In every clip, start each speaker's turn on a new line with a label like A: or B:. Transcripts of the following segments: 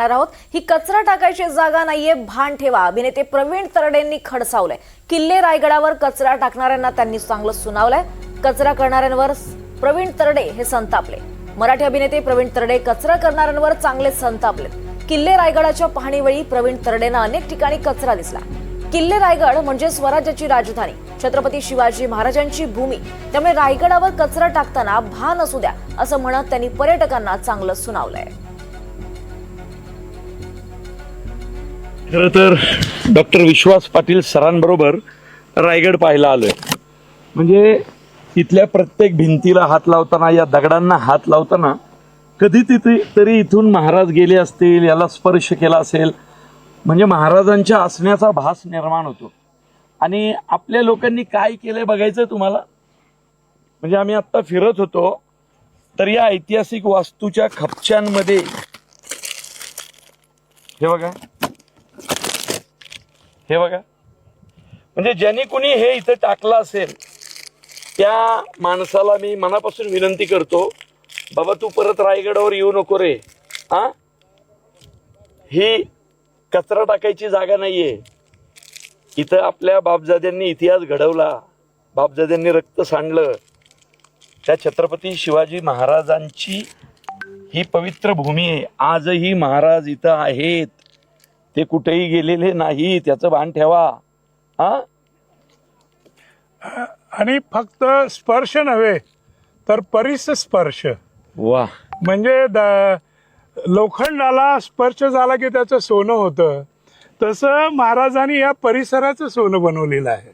A: आहोत. ही कचरा टाकायची जागा नाहीये भान ठेवा. अभिनेते प्रवीण तरडेंनी खडसावलंय. किल्ले रायगडावर कचरा टाकणाऱ्यांना त्यांनी चांगलं सुनावलंय. कचरा करणाऱ्यांवर प्रवीण तरडे हे संतापले. मराठी अभिनेते प्रवीण तरडे कचरा करणाऱ्यांवर चांगले संतापले किल्ले रायगडाच्या पाहणीवेळी प्रवीण तरडेंना अनेक ठिकाणी कचरा दिसला. किल्ले रायगड म्हणजे स्वराज्याची राजधानी. छत्रपती शिवाजी महाराजांची भूमी. त्यामुळे रायगडावर कचरा टाकताना भान असू द्या असं म्हणत त्यांनी पर्यटकांना चांगलं सुनावलंय.
B: खरं तर डॉक्टर विश्वास पाटील सरांबरोबर रायगड पाहायला आलोय. म्हणजे इथल्या प्रत्येक भिंतीला हात लावताना या दगडांना हात लावताना कधी तिथे तरी इथून महाराज गेले असतील याला स्पर्श केला असेल. म्हणजे महाराजांच्या असण्याचा भास निर्माण होतो. आणि आपल्या लोकांनी काय केलंय बघायचं तुम्हाला? म्हणजे आम्ही आत्ता फिरत होतो तर या ऐतिहासिक वास्तूच्या खपच्यांमध्ये हे बघा. हे बघा. म्हणजे ज्यांनी कुणी हे इथं टाकलं असेल त्या माणसाला मी मनापासून विनंती करतो बाबा तू परत रायगडावर येऊ नको रे. हा? ही कचरा टाकायची जागा नाहीये. इथं आपल्या बापजाद्यांनी इतिहास घडवला. बापजाद्यांनी रक्त सांडलं. त्या छत्रपती शिवाजी महाराजांची ही पवित्र भूमी आहे. आजही महाराज इथं आहेत. ते कुठेही गेलेले नाही त्याचं भान ठेवा. हा?
C: आणि फक्त स्पर्श नव्हे तर परिसस्पर्श
B: वा.
C: म्हणजे द- लोखंडाला स्पर्श झाला की त्याचं सोनं होतं. तसं महाराजांनी या परिसराचं सोनं बनवलेलं आहे.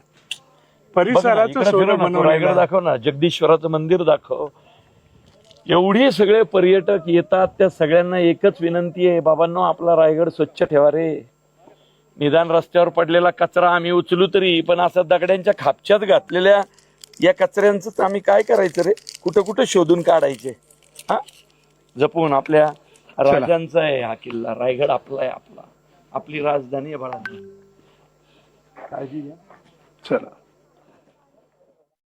C: परिसराचं सोनं बनवलेलं आहे.
B: दाखव ना जगदीश्वराचं मंदिर दाखव. एवढे सगळे पर्यटक येतात त्या सगळ्यांना एकच विनंती आहे बाबांनो आपला रायगड स्वच्छ ठेवा रे. निदान रस्त्यावर पडलेला कचरा आम्ही उचलू तरी पण असं दगड्यांच्या खापच्यात घातलेल्या या कचऱ्यांचं तर आम्ही काय करायचं रे? कुठं कुठं शोधून काढायचे? हा? जपून आपल्या राजांचा आहे हा किल्ला. रायगड आपला आहे आपला. आपली राजधानी आहे बाळा काळजी घ्या.
C: चला.